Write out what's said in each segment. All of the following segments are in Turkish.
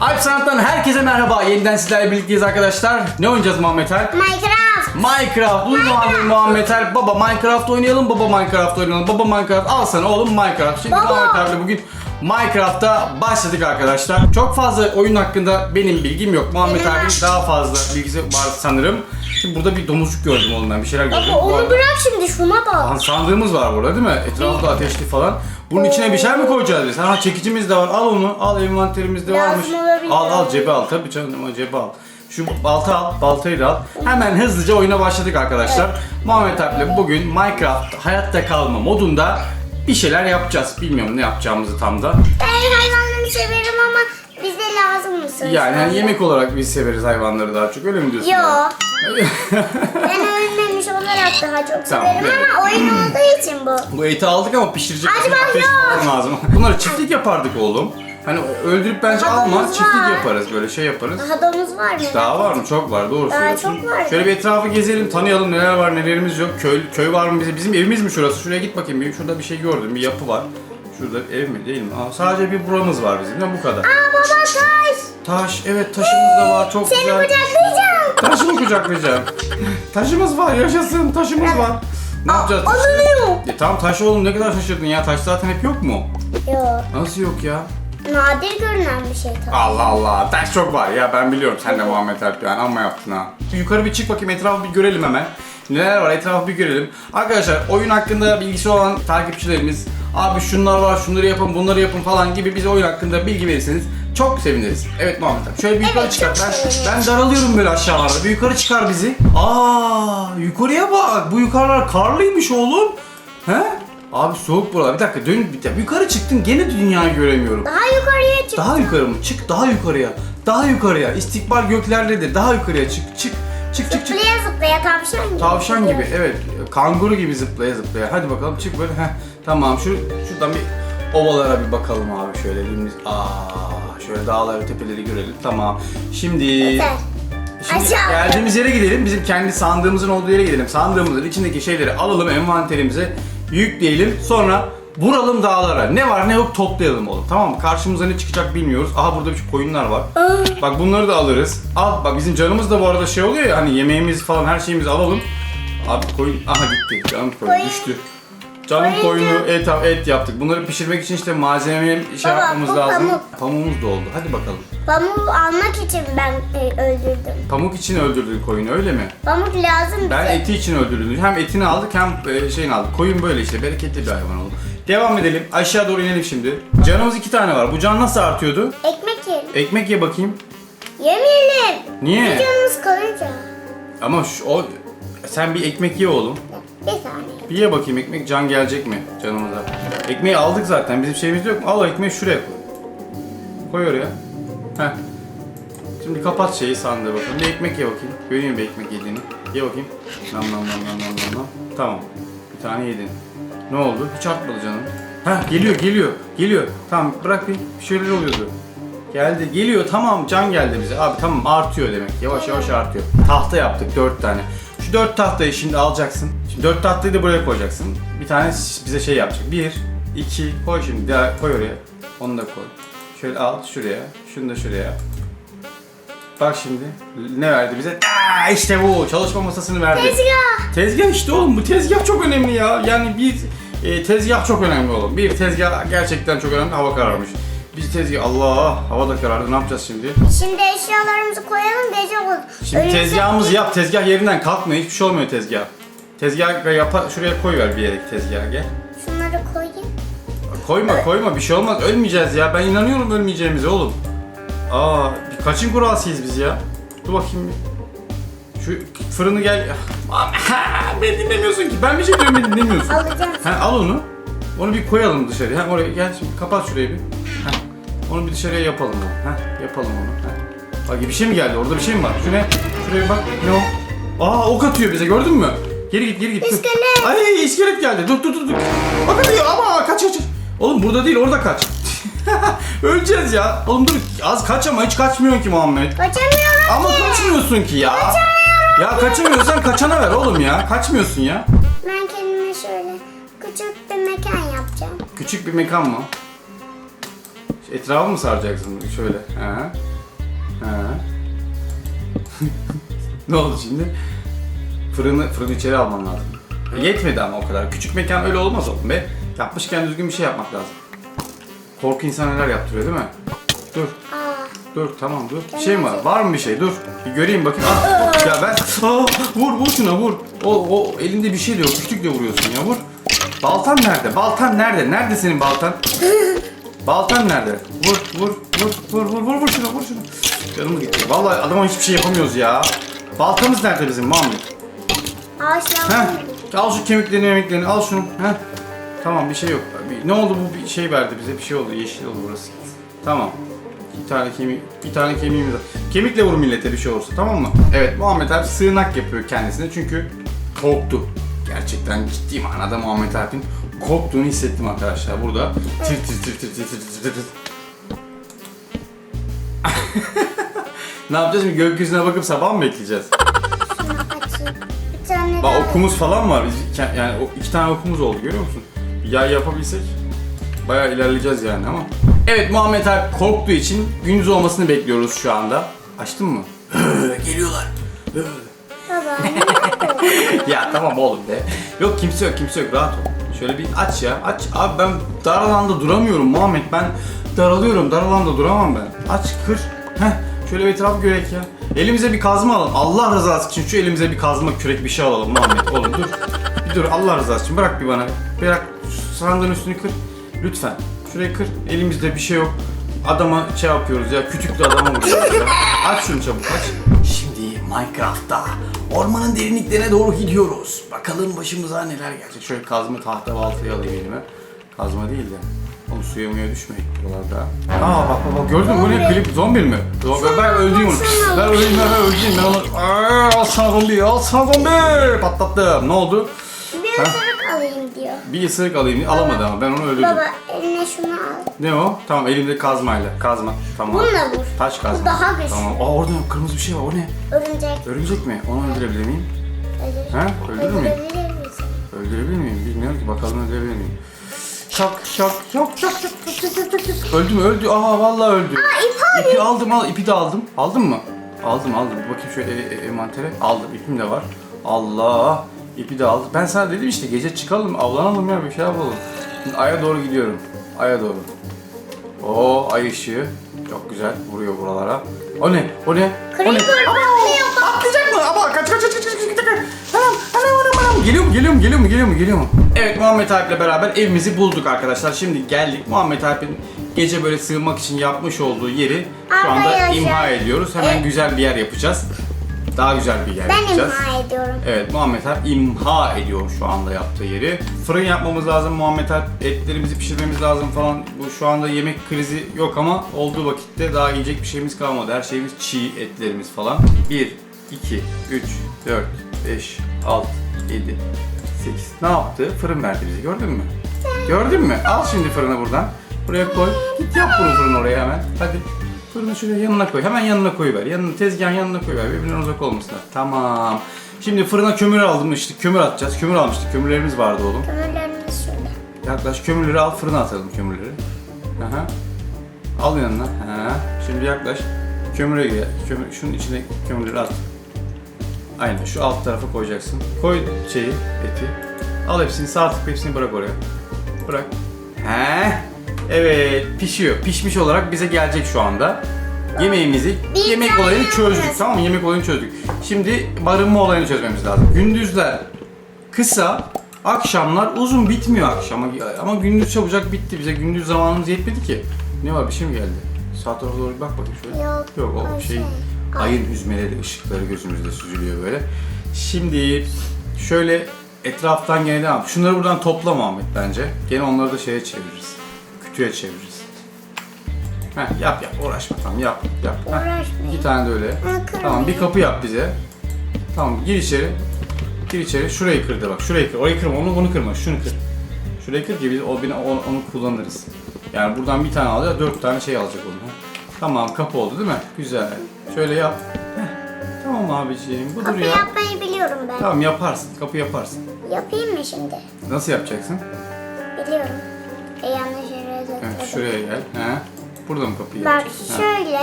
Alp Sanat'tan herkese merhaba. Yeniden sizlerle birlikteyiz arkadaşlar. Ne oynayacağız Muhammed Alp? Minecraft. Minecraft. Uzun zamandır Muhammed Alp. Baba Minecraft oynayalım, baba Minecraft oynayalım. Baba Minecraft al sana oğlum Minecraft. Şimdi Baba. Muhammed Alp'le bugün Minecraft'ta başladık arkadaşlar. Çok fazla oyun hakkında benim bilgim yok. Muhammed var. daha fazla bilgisi var sanırım. Şimdi burada bir domuzcuk gördüm ben. Bir şeyler gördüm. Baba Bu onu arada- bırak şimdi şuna bak. Aha, sandığımız var burada değil mi? Etrafta ateşli falan. Bunun içine bir şey mi koyacağız biz? Ha çekicimiz de var. Al onu. Al envanterimizde Lazım varmış. olabilir. Al al cebe al. Tabii canım ama cebe al. Şu balta al. Baltayı da al. Hemen hızlıca oyuna başladık arkadaşlar. Muhammed Alp'le bugün Minecraft hayatta kalma modunda bir şeyler yapacağız. Bilmiyorum ne yapacağımızı tam da. Ben hayvanları severim ama bize lazım mısın? Yani, yani yemek olarak biz severiz hayvanları daha çok. Öyle mi diyorsun? Yo. Ben ölmemiş olarak daha çok Tamam, severim evet. ama oyun olduğu için bu. Bu eti aldık ama pişirecek Hadi ben ateş yok. falan lazım. Bunları çiftlik yapardık oğlum. Hani öldürüp bence Daha alma, çiftlik yaparız böyle şey yaparız. Daha domuz var mı? Daha var mı? Çok var. Doğru Daha söylüyorsun. çok var. Şöyle bir etrafı gezelim, tanıyalım neler var, nelerimiz yok. Köy köy var mı bize? Bizim evimiz mi şurası? Şuraya git bakayım. Bir şurada bir şey gördüm. Bir yapı var. Şurada ev mi değil mi? Aa, sadece bir buramız var bizim. Ne bu kadar? Aa baba taş. Taş, evet taşımız da var. Çok Seni güzel. kucaklayacağım. Taşı mı kucaklayacağım? Taşımız var, yaşasın. Taşımız var. Ne yapacağız? Alınıyor. E, tamam taş oğlum ne kadar şaşırdın ya. Taş zaten hep yok mu? Yo. Nasıl yok ya? Nadir görünen bir şey tabii. Allah Allah. Taş çok var ya ben biliyorum sen de Muhammed Alp yani amma yaptın ha. Yukarı bir çık bakayım etrafı bir görelim hemen. Neler var etrafı bir görelim. Arkadaşlar oyun hakkında bilgisi olan takipçilerimiz abi şunlar var şunları yapın bunları yapın falan gibi bize oyun hakkında bilgi verirseniz çok seviniriz. Evet Muhammed Alp şöyle bir yukarı Evet, çıkar. çok Ben, ben daralıyorum böyle aşağılarda. Bir yukarı çıkar bizi. Aa yukarıya bak. Bu yukarılar karlıymış oğlum. He? Abi soğuk buralar. Bir dakika dön bir dakika. Yukarı çıktın gene dünyayı göremiyorum. Daha yukarıya çık. Daha yukarı mı? Çık daha yukarıya. Daha yukarıya. İstikbal göklerdedir. Daha yukarıya çık. Çık. Çık çık çık. Zıplaya zıplaya tavşan gibi. Tavşan gibi. Evet. Kanguru gibi zıplaya zıplaya. Hadi bakalım çık böyle. Heh. Tamam. Şu şuradan bir ovalara bir bakalım abi şöyle elimiz. Aa, şöyle dağları, tepeleri görelim. Tamam. Şimdi Yeter. Şimdi Aşağı. geldiğimiz yere gidelim. Bizim kendi sandığımızın olduğu yere gidelim. Sandığımızın içindeki şeyleri alalım envanterimize yükleyelim. Sonra vuralım dağlara. Ne var ne yok toplayalım oğlum. Tamam mı? Karşımıza ne çıkacak bilmiyoruz. Aha burada bir koyunlar var. Bak bunları da alırız. Al bak bizim canımız da bu arada şey oluyor ya hani yemeğimiz falan her şeyimizi alalım. Abi koyun aha gitti. Canım Koyun. düştü. Koyun. koyunu et, et yaptık. Bunları pişirmek için işte malzeme şey Baba, yapmamız bu lazım. pamuk. Pamuğumuz da oldu. Hadi bakalım. Pamuğu almak için ben e, öldürdüm. Pamuk için öldürdün koyunu öyle mi? Pamuk lazım bize. Ben eti için öldürdüm. Hem etini aldık hem e, şeyini aldık. Koyun böyle işte bereketli bir hayvan oldu. Devam edelim. Aşağı doğru inelim şimdi. Canımız iki tane var. Bu can nasıl artıyordu? Ekmek yiyelim. Ekmek ye bakayım. Yemeyelim. Niye? Canımız kalınca. Ama şu, o sen bir ekmek ye oğlum. Bir saniye. Bir ye bakayım ekmek can gelecek mi canımıza? Ekmeği aldık zaten. Bizim şeyimiz yok mu? Al ekmeği şuraya koy. Koy oraya. Heh. Şimdi kapat şeyi sandığı bakalım. Bir ekmek ye bakayım. Göreyim bir ekmek yediğini. Ye bakayım. Nam nam nam nam nam nam. Tamam. Bir tane yedin. Ne oldu? Hiç artmadı canım. Heh geliyor geliyor. Geliyor. Tamam bırak bir, bir şeyler oluyordu. Geldi geliyor tamam can geldi bize. Abi tamam artıyor demek. Yavaş yavaş artıyor. Tahta yaptık dört tane. Şu dört tahtayı şimdi alacaksın. Şimdi dört tahtayı da buraya koyacaksın. Bir tane bize şey yapacak. Bir, iki, koy şimdi. Daha koy oraya. Onu da koy. Şöyle al şuraya. Şunu da şuraya. Bak şimdi ne verdi bize? Aa, işte bu çalışma masasını verdi. Tezgah. Tezgah işte oğlum bu tezgah çok önemli ya. Yani bir e, tezgah çok önemli oğlum. Bir tezgah gerçekten çok önemli. Hava kararmış. Biz tezgah Allah hava da karardı. Ne yapacağız şimdi? Şimdi eşyalarımızı koyalım gece olur. Şimdi Ölürse- tezgahımızı yap. Tezgah yerinden kalkmıyor. Hiçbir şey olmuyor tezgah. Tezgah yap şuraya koy ver bir yere tezgah gel. Şunları koyayım. Koyma koyma bir şey olmaz. Ölmeyeceğiz ya. Ben inanıyorum ölmeyeceğimize oğlum. Aa bir kaçın kurasıyız biz ya. Dur bakayım bir. Şu fırını gel. beni dinlemiyorsun ki. Ben bir şey diyorum beni dinlemiyorsun. Alacağım. Ha, al onu. Onu bir koyalım dışarıya. Ha, oraya gel şimdi kapat şurayı bir. Ha, onu bir dışarıya yapalım onu. Ha, yapalım onu. Ha. Bak bir şey mi geldi? Orada bir şey mi var? Şuraya bir bak. Ne o? Aa ok atıyor bize gördün mü? Geri git geri git. Dur. İskelet. Ay iskelet geldi. Dur dur dur. dur. Bak atıyor ama kaç kaç. Oğlum burada değil orada kaç. Öleceğiz ya. Oğlum dur az kaç ama hiç kaçmıyorsun ki Muhammed. Kaçamıyorum Ama ki. kaçmıyorsun ki ya. Ya kaçamıyorsan kaçana ver oğlum ya. Kaçmıyorsun ya. Ben kendime şöyle küçük bir mekan yapacağım. Küçük bir mekan mı? Etrafı mı saracaksın şöyle? Ha. Ha. ne oldu şimdi? Fırını, fırını içeri alman lazım. E, Yetmedi ama o kadar. Küçük mekan öyle olmaz oğlum be. Yapmışken düzgün bir şey yapmak lazım. Korku insan neler yaptırıyor değil mi? Dur. Dur tamam dur. Bir şey mi var? Var mı bir şey? Dur. Bir göreyim bakayım. Ah, ya ben Aa, vur vur şuna vur. O, o elinde bir şey diyor. Küçükle vuruyorsun ya vur. Baltan nerede? Baltan nerede? Nerede senin baltan? Baltan nerede? Vur vur vur vur vur vur vur şuna vur şuna. Canım gitti. Vallahi adama hiçbir şey yapamıyoruz ya. Baltamız nerede bizim ağaçlar Heh. Al şu kemiklerini kemiklerini al şunu. Heh. Tamam bir şey yok. Bir- Ne oldu bu bir şey verdi bize bir şey oldu yeşil oldu burası. Tamam. Bir tane kemik, bir tane kemiğimiz var. Kemikle vur millete bir şey olursa tamam mı? Evet Muhammed Alp sığınak yapıyor kendisine çünkü korktu. Gerçekten ciddi manada Muhammed Alp'in korktuğunu hissettim arkadaşlar burada. Tir tir tir tir tir tir tir tir. ne yapacağız şimdi gökyüzüne bakıp sabah mı bekleyeceğiz? Bir tane Bak daha. okumuz falan var. Biz ke- yani o iki tane okumuz oldu görüyor musun? Bir yay yapabilsek bayağı ilerleyeceğiz yani ama. Evet Muhammed Alp korktuğu için gündüz olmasını bekliyoruz şu anda. Açtın mı? Geliyorlar. Baba ne oldu? ya tamam oğlum be. Yok kimse yok kimse yok rahat ol. Şöyle bir aç ya aç. Abi ben dar alanda duramıyorum Muhammed. Ben daralıyorum dar alanda duramam ben. Aç kır. Heh şöyle bir etrafı görek ya. Elimize bir kazma alalım. Allah rızası için şu elimize bir kazma kürek bir şey alalım Muhammed. Oğlum dur. Bir dur Allah rızası için bırak bir bana. Bırak sandığın üstünü kır. Lütfen. Şurayı kır. Elimizde bir şey yok. Adama şey yapıyoruz ya. Küçük de adama vuruyoruz ya. Aç şunu çabuk aç. Şimdi Minecraft'ta ormanın derinliklerine doğru gidiyoruz. Bakalım başımıza neler gelecek. Şöyle kazma tahta baltayı alayım elime. Kazma değil de. Oğlum suya muya düşmeyin buralarda. Aa bak bak bak gördün mü? Bu ne klip zombi mi? Zombi, ben öldüreyim onu. Ben öldüreyim ben öldüreyim ben onu. Aa, al sana zombi al sana zombi. Patlattım. Ne oldu? Isırık alayım diyor. Bir ısırık alayım diye alamadı ama ben onu öldürdüm. Baba eline şunu al. Ne o? Tamam elimde kazmayla. Kazma. Tamam. Bununla vur. Taş kazma. Bu daha güçlü. Tamam. Aa orada kırmızı bir şey var. O ne? Örümcek. Örümcek mi? Onu öldürebilir miyim? Öldürür. Ha? Öldürür müyüm? Öldürebilir misin? Öldürebilir miyim? Bilmiyorum ki. Bakalım öldürebilir miyim? Şak şak şak şak şak şak şak şak Öldü mü öldü? Aa vallahi öldü. Aa ip aldım. İpi aldım al ipi de aldım. Aldın mı? Aldım aldım. Bakayım şöyle e, e, envantere. Aldım ipim de var. Allah. İpi de aldı. Ben sana dedim işte gece çıkalım, avlanalım ya bir şey yapalım. Şimdi aya doğru gidiyorum. Aya doğru. O ay ışığı. Çok güzel vuruyor buralara. O ne? O ne? O ne? Atlayacak mı? Ama kaç kaç kaç kaç kaç kaç kaç. Anam anam anam anam. Geliyor mu? Geliyor mu? Geliyor mu? Geliyor mu? Geliyor mu? Evet Muhammed Alp'le beraber evimizi bulduk arkadaşlar. Şimdi geldik. Muhammed Alp'in gece böyle sığınmak için yapmış olduğu yeri şu anda imha ediyoruz. Hemen güzel bir yer yapacağız. Daha güzel bir yer Ben yapacağız. imha ediyorum. Evet Muhammed Alp imha ediyor şu anda yaptığı yeri. Fırın yapmamız lazım Muhammed Alp. Etlerimizi pişirmemiz lazım falan. Bu şu anda yemek krizi yok ama olduğu vakitte daha yiyecek bir şeyimiz kalmadı. Her şeyimiz çiğ etlerimiz falan. 1, 2, 3, 4, 5, 6, 7, 8. Ne yaptı? Fırın verdi bize gördün mü? Gördün mü? Al şimdi fırını buradan. Buraya koy. Git yap bunu fırın oraya hemen. Hadi. Fırını şuraya yanına koy. Hemen yanına koyuver. Yanına, tezgahın yanına koyuver. Birbirinden uzak olmasınlar. Tamam. Şimdi fırına kömür aldım işte. Kömür atacağız. Kömür almıştık. Kömürlerimiz vardı oğlum. Kömürlerimiz şurada. Yaklaş kömürleri al fırına atalım kömürleri. Aha. Al yanına. Ha. Şimdi yaklaş. Kömüre gel. Kömür, şunun içine kömürleri at. Aynen şu alt tarafa koyacaksın. Koy şeyi, eti. Al hepsini sağ tıkla hepsini bırak oraya. Bırak. He. Evet pişiyor. Pişmiş olarak bize gelecek şu anda. Yemeğimizi, Bir yemek tane olayını çözdük tamam mı? Yemek olayını çözdük. Şimdi barınma olayını çözmemiz lazım. Gündüzler kısa, akşamlar uzun bitmiyor akşama. Ama gündüz çabucak bitti. Bize gündüz zamanımız yetmedi ki. Ne var bir şey mi geldi? Sağ tarafa doğru bir bak bakayım şöyle. Yok, Yok o şey, ayın hüzmeleri, ışıkları gözümüzde süzülüyor böyle. Şimdi şöyle etraftan gene devam. Şunları buradan topla Ahmet bence. Gene onları da şeye çeviririz. Kütüğe çeviririz. Heh, yap yap uğraşma tamam yap yap. Heh. İki tane de öyle. Tamam bir kapı yap bize. Tamam gir içeri. Gir içeri. Şurayı kır de bak. Şurayı kır. Orayı kırma. Onu, onu kırma. Şunu kır. Şurayı kır ki biz o, onu, onu kullanırız. Yani buradan bir tane alacağız. Dört tane şey alacak onu. Tamam kapı oldu değil mi? Güzel. Şöyle yap. Heh. Tamam abiciğim. Budur Kapı ya. yapmayı biliyorum ben. Tamam yaparsın. Kapı yaparsın. Yapayım mı şimdi? Nasıl yapacaksın? Şuraya gel. He. Burada mı kapıyı Bak yapacaksın? Ha, şöyle.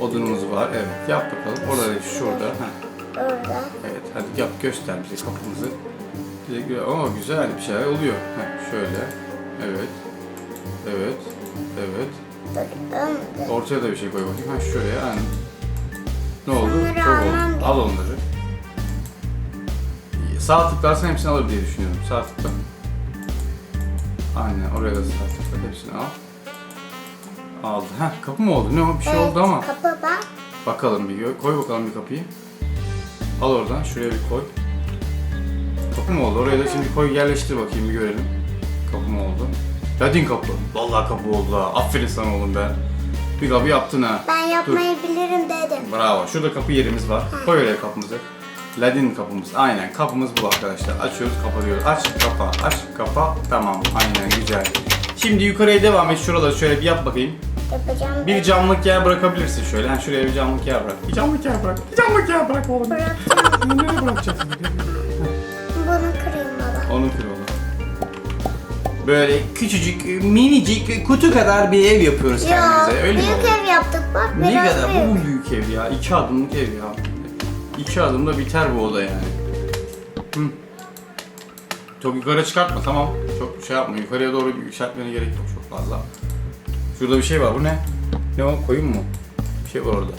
Odunumuz var. Evet yap bakalım. Orada değil şurada. Ha. Orada. Evet hadi yap göster bize kapımızı. Bize gö- Aa güzel bir şeyler oluyor. Ha, şöyle. Evet. Evet. Evet. Ortaya da bir şey koy bakayım. Ha şuraya. Ha. Ne oldu? Bunları Çok almam oldu. Al onları. Sağ tıklarsan hepsini alır diye düşünüyorum. Sağ tıkla. Aynen oraya da sağ tıkla. Hepsini al. Aldı. Ha kapı mı oldu? Ne o? Bir şey Evet, oldu ama. Kapı bak. Bakalım bir koy bakalım bir kapıyı. Al oradan şuraya bir koy. Kapı mı oldu? Oraya da şimdi koy yerleştir bakayım bir görelim. Kapı mı oldu? Ladin kapı. Vallahi kapı oldu ha. Aferin sana oğlum be. Bir kapı yaptın ha. Ben yapmayı bilirim dedim. Bravo. Şurada kapı yerimiz var. Koy oraya kapımızı. Ladin kapımız. Aynen kapımız bu arkadaşlar. Açıyoruz kapatıyoruz. Aç kapa aç kapa. Tamam aynen güzel. Şimdi yukarıya devam et. Şurada şöyle bir yap bakayım. Yapacağım. Bir camlık yer bırakabilirsin şöyle. Ha şuraya bir camlık yer bırak. Bir camlık yer bırak. Bir camlık yer bırak oğlum. Bırakacağım. Nereye bırakacaksın? Bunu kırayım baba. Onun kır oğlum. Böyle küçücük, minicik, kutu kadar bir ev yapıyoruz Ya kendimize. Öyle mi büyük oğlum? ev yaptık bak. Ne biraz kadar? büyük. Bu büyük ev ya? İki adımlık ev ya. İki adımda biter bu oda yani. Hı. Çok yukarı çıkartma tamam. Çok şey yapma. Yukarıya doğru yükseltmene gerek yok çok fazla. Şurada bir şey var. Bu ne? Ne o? Koyun mu? Bir şey var orada.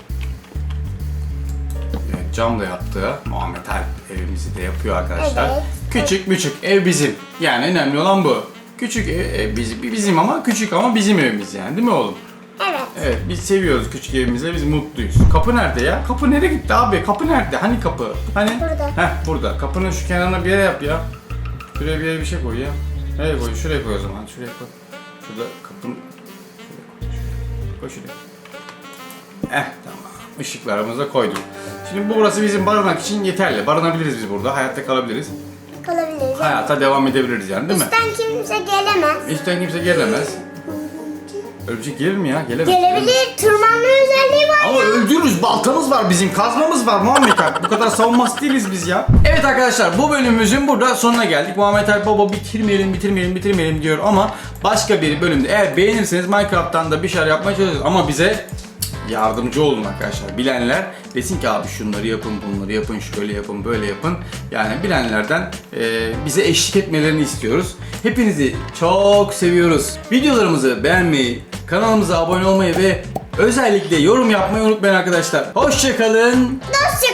Evet, cam da yaptı. Muhammed Alp evimizi de yapıyor arkadaşlar. Evet. Küçük küçük ev bizim. Yani önemli olan bu. Küçük ev, ev bizim, bizim ama küçük ama bizim evimiz yani değil mi oğlum? Evet. Evet biz seviyoruz küçük evimizde biz mutluyuz. Kapı nerede ya? Kapı nereye gitti abi? Kapı nerede? Hani kapı? Hani? Burada. Heh burada. Kapının şu kenarına bir yere yap ya. Şuraya bir yere bir şey koy ya. Nereye koy? Şuraya koy o zaman. Şuraya koy. Şurada kapının... Şuraya. Eh tamam. Işıklarımızı da koydum. Şimdi bu burası bizim barınak için yeterli. Barınabiliriz biz burada. Hayatta kalabiliriz. Kalabiliriz. Hayata devam edebiliriz yani değil mi? Üstten kimse gelemez. İşten kimse gelemez. Şey gelir mi ya? Gelemez. Gelebilir. Tırmanma özelliği var. Ama öldürürüz. Baltamız var bizim. Kazmamız var Muhammed Alp. Bu kadar savunması değiliz biz ya. Evet arkadaşlar bu bölümümüzün burada sonuna geldik. Muhammed Alp baba bitirmeyelim bitirmeyelim bitirmeyelim diyor ama başka bir bölümde eğer beğenirseniz Minecraft'tan da bir şeyler yapmaya çalışacağız ama bize yardımcı olun arkadaşlar. Bilenler desin ki abi şunları yapın, bunları yapın, şöyle yapın, böyle yapın. Yani bilenlerden e, bize eşlik etmelerini istiyoruz. Hepinizi çok seviyoruz. Videolarımızı beğenmeyi, kanalımıza abone olmayı ve özellikle yorum yapmayı unutmayın arkadaşlar. Hoşçakalın. Nasıl